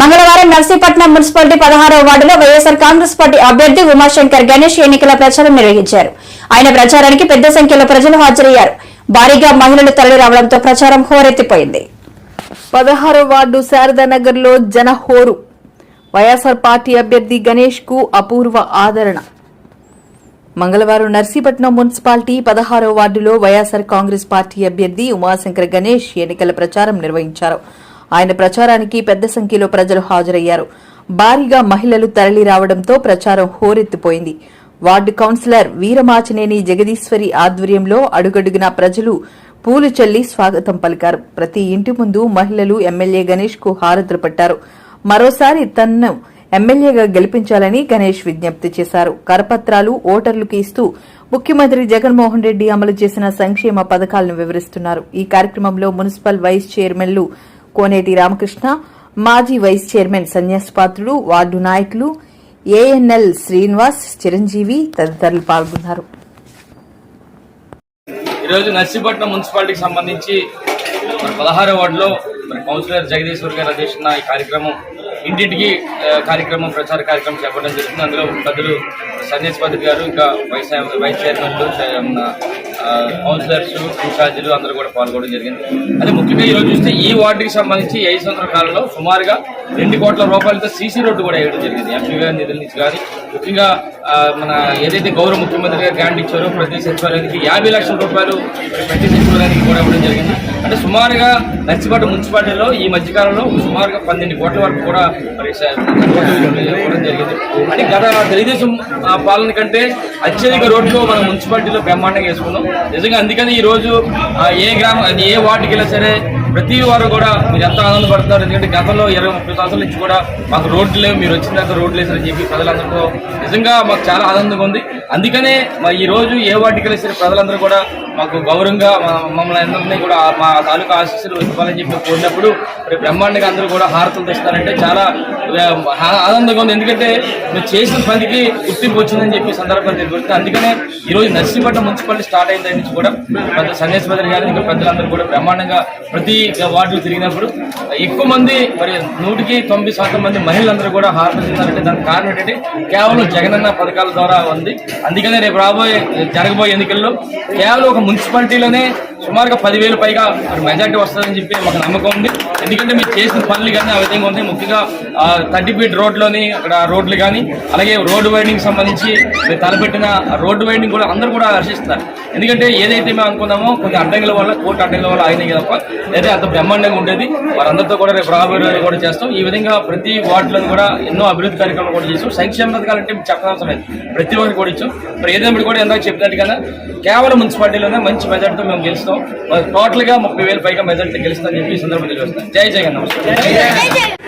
మంగళవారం నర్సీపట్నం మున్సిపాలిటీ పదహారవ వార్డులో వైఎస్ఆర్ కాంగ్రెస్ పార్టీ అభ్యర్థి ఉమాశంకర్ గణేష్ ఎన్నికల ప్రచారం నిర్వహించారు. ఆయన ప్రచారానికి పెద్ద సంఖ్యలో ప్రజలు హాజరయ్యారు. భారీగా మహిళలు తరలి రావడంతో ప్రచారం హోరెత్తిపోయింది. పదహారో వార్డు శారదానగర్లో జనహోరు వైఎస్ఆర్ పార్టీ అభ్యర్థి గణేష్కు అపూర్వ ఆదరణ. మంగళవారం నర్సీపట్నం మున్సిపాలిటీ పదహారో వార్డులో వైఎస్ఆర్ కాంగ్రెస్ పార్టీ అభ్యర్థి ఉమాశంకర్ గణేష్ ఎన్నికల ప్రచారం నిర్వహించారు. ఆయన ప్రచారానికి పెద్ద సంఖ్యలో ప్రజలు హాజరయ్యారు. భారీగా మహిళలు తరలి రావడంతో ప్రచారం హోరెత్తిపోయింది. వార్డు కౌన్సిలర్ వీరమాచినేని జగదీశ్వరి ఆధ్వర్యంలో అడుగడుగునా ప్రజలు పూలు చల్లి స్వాగతం పలికారు. ప్రతి ఇంటి ముందు మహిళలు ఎమ్మెల్యే గణేష్కు హారతులు పట్టారు. మరోసారి తన్ను ఎమ్మెల్యేగా గెలిపించాలని గణేష్ విజ్ఞప్తి చేశారు. కరపత్రాలు ఓటర్లకు ఇస్తూ ముఖ్యమంత్రి జగన్మోహన్ రెడ్డి అమలు చేసిన సంక్షేమ పథకాలను వివరిస్తున్నారు. ఈ కార్యక్రమంలో మున్సిపల్ వైస్ చైర్మన్లు కోనేటి రామకృష్ణ మాజీ vice chairman Sanyas Patrudu ward నాయకులు ఏఎన్ఎల్ శ్రీనివాస్ చిరంజీవి తదితరులు పాల్గొన్నారు. ఈరోజు నర్సీపట్నం మున్సిపాలిటీకి సంబంధించి మరి పదహారో వార్డులో మరి కౌన్సిలర్ జగదీశ్వర్ గారు అధ్యక్షున్న ఈ కార్యక్రమం ఇంటింటికి కార్యక్రమం ప్రచార కార్యక్రమం చేపట్టడం జరుగుతుంది అందులో పెద్దలు సన్యాస్ పద్ధతి గారు ఇంకా వైస్ వైస్ చైర్మన్లు కౌన్సిలర్స్ ఇన్ఛార్జీలు అందరూ కూడా పాల్గొనడం జరిగింది అదే ముఖ్యంగా ఈరోజు చూస్తే ఈ వార్డుకి సంబంధించి ఐదు సంవత్సరాల కాలంలో సుమారుగా రెండు కోట్ల రూపాయలతో సీసీ రోడ్డు కూడా వేయడం జరిగింది ఎంపీ గారి నిధుల నుంచి కానీ ముఖ్యంగా మన ఏదైతే గౌరవ ముఖ్యమంత్రి గారు గ్రాంట్ ఇచ్చారో ప్రతి సచివాలయానికి యాభై లక్షల రూపాయలు ప్రతి సచివాలయానికి కూడా ఇవ్వడం జరిగింది అంటే సుమారుగా నర్సిపట్నం మున్సిపాలిటీలో ఈ మధ్యకాలంలో సుమారుగా పన్నెండు కోట్ల వరకు కూడా మరి ఇవ్వడం జరిగింది అంటే గత తెలుగుదేశం పాలన కంటే అత్యధిక రోడ్లు మన మున్సిపాలిటీలో బ్రహ్మాండంగా వేసుకున్నాం నిజంగా అందుకని ఈ రోజు ఏ గ్రామం ఏ వార్డుకి వెళ్ళినా సరే ప్రతి వారు కూడా మీరు ఎంత ఆనందపడుతున్నారు. ఎందుకంటే గతంలో ఇరవై ముప్పై సంవత్సరాల నుంచి కూడా మాకు రోడ్లు లేవు. మీరు వచ్చిన తర్వాత రోడ్లు వేసారని చెప్పి ప్రజలందరితో నిజంగా మాకు చాలా ఆనందంగా ఉంది. అందుకనే మా ఈ రోజు ఏ వాటికి వెళ్ళినా ప్రజలందరూ కూడా మాకు గౌరవంగా మా- మమ్మల్ని అందరినీ కూడా మా తాలూకా ఆశీస్సులు ఇవ్వాలని చెప్పి కోరినప్పుడు మరి బ్రహ్మాండంగా అందరూ కూడా హారతులు తెస్తారంటే చాలా ఆనందంగా ఉంది. ఎందుకంటే మీరు చేసిన పనికి గుర్తింపు వచ్చిందని చెప్పి సందర్భంగా తెలియదు అందుకనే ఈ రోజు నర్సీపట్నం మున్సిపాలిటీ స్టార్ట్ అయిన దగ్గర నుంచి కూడా పెద్ద సన్యాసి భద్ర గారు ఇంకా పెద్దలందరూ కూడా బ్రహ్మాండంగా ప్రతి వార్డులు తిరిగినప్పుడు ఎక్కువ మంది మరి నూటికి తొంభై శాతం మంది మహిళలందరూ కూడా హారతి చెందారంటే దానికి కారణం ఏంటంటే కేవలం జగనన్న పథకాల ద్వారా ఉంది. అందుకనే రేపు రాబోయే జరగబోయే ఎన్నికల్లో కేవలం ఒక మున్సిపాలిటీలోనే సుమారుగా పదివేలు పైగా మెజార్టీ వస్తుందని చెప్పి మాకు నమ్మకం ఉంది. ఎందుకంటే మీరు చేసిన పనులు కానీ ఆ విధంగా ఉంది ముఖ్యంగా థర్టీ ఫీట్ రోడ్లోని అక్కడ రోడ్లు కానీ అలాగే రోడ్డు వైడింగ్ సంబంధించి మీరు తలపెట్టిన రోడ్డు వైడింగ్ కూడా అందరూ కూడా హర్షిస్తారు. ఎందుకంటే ఏదైతే మేము అనుకున్నామో కొన్ని అడ్డంకుల వల్ల కోర్టు అడ్డంకుల వల్ల అయినాయి తప్ప అయితే అంత బ్రహ్మాండంగా ఉండేది. వారందరితో కూడా రేపు రాబోయే కూడా చేస్తాం. ఈ విధంగా ప్రతి వార్డులను కూడా ఎన్నో అభివృద్ధి కార్యక్రమాలు కూడా చేస్తాం సంక్షేమ పథకాలంటే చెప్పనవసరం లేదు. ప్రతి ఒక్కరికి కూడా ఇచ్చాం. ఇప్పుడు ఏదైనా కూడా ఎందాక చెప్పినట్టుగా కేవలం మున్సిపాలిటీలోనే మంచి మెజార్టీతో మేము గెలుస్తాం. టోటల్గా ముప్పై వేలు పైగా మెజార్టీ గెలుస్తామని చెప్పి ఈ సందర్భంగా తెలియజేస్తాం జై జగన్ నమస్కారం.